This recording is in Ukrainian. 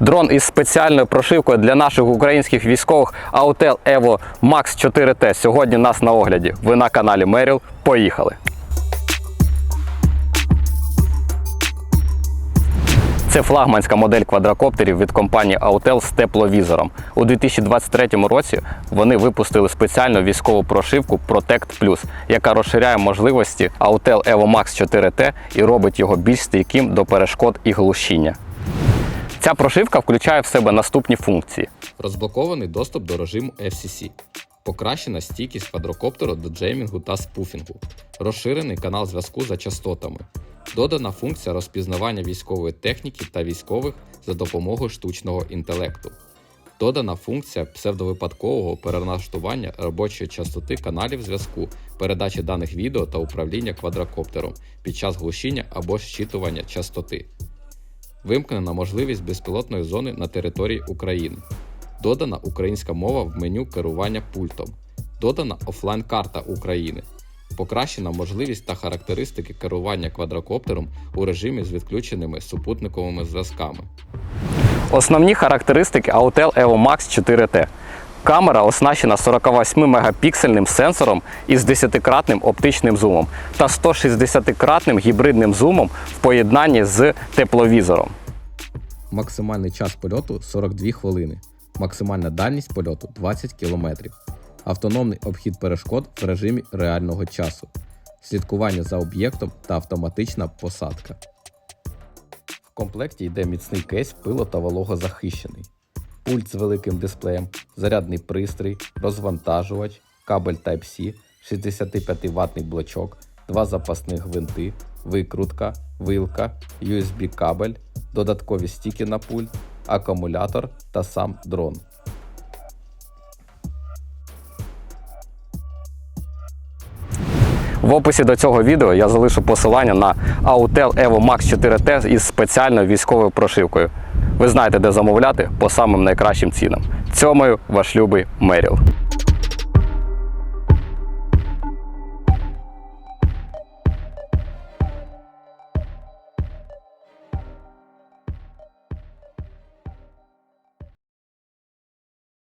Дрон із спеціальною прошивкою для наших українських військових Autel Evo Max 4T сьогодні нас на огляді. Ви на каналі Merrill. Поїхали! Це флагманська модель квадрокоптерів від компанії Autel з тепловізором. У 2023 році вони випустили спеціальну військову прошивку Protect Plus, яка розширяє можливості Autel Evo Max 4T і робить його більш стійким до перешкод і глушіння. Ця прошивка включає в себе наступні функції: Розблокований доступ до режиму FCC. Покращена стійкість квадрокоптеру до джеймінгу та спуфінгу. Розширений канал зв'язку за частотами. Додана функція розпізнавання військової техніки та військових за допомогою штучного інтелекту. Додана функція псевдовипадкового переналаштування робочої частоти каналів зв'язку, передачі даних відео та управління квадрокоптером під час глушіння або щитування частоти. Вимкнена можливість безпілотної зони на території України. Додана українська мова в меню керування пультом. Додана офлайн-карта України. Покращена можливість та характеристики керування квадрокоптером у режимі з відключеними супутниковими зв'язками. Основні характеристики Autel EvoMax 4T. Камера оснащена 48 мегапіксельним сенсором із 10-кратним оптичним зумом та 160-кратним гібридним зумом в поєднанні з тепловізором. Максимальний час польоту 42 хвилини. Максимальна дальність польоту 20 км. Автономний обхід перешкод в режимі реального часу. Слідкування за об'єктом та автоматична посадка. В комплекті йде міцний кейс пило та вологозахищений. Пульт з великим дисплеєм, зарядний пристрій, розвантажувач, кабель Type-C, 65 ватний блочок, два запасних гвинти, викрутка, вилка, USB кабель, додаткові стіки на пульт, акумулятор та сам дрон. В описі до цього відео я залишу посилання на Autel Evo Max 4T із спеціальною військовою прошивкою. Ви знаєте, де замовляти по самим найкращим цінам. Цьомою ваш любий Меріл.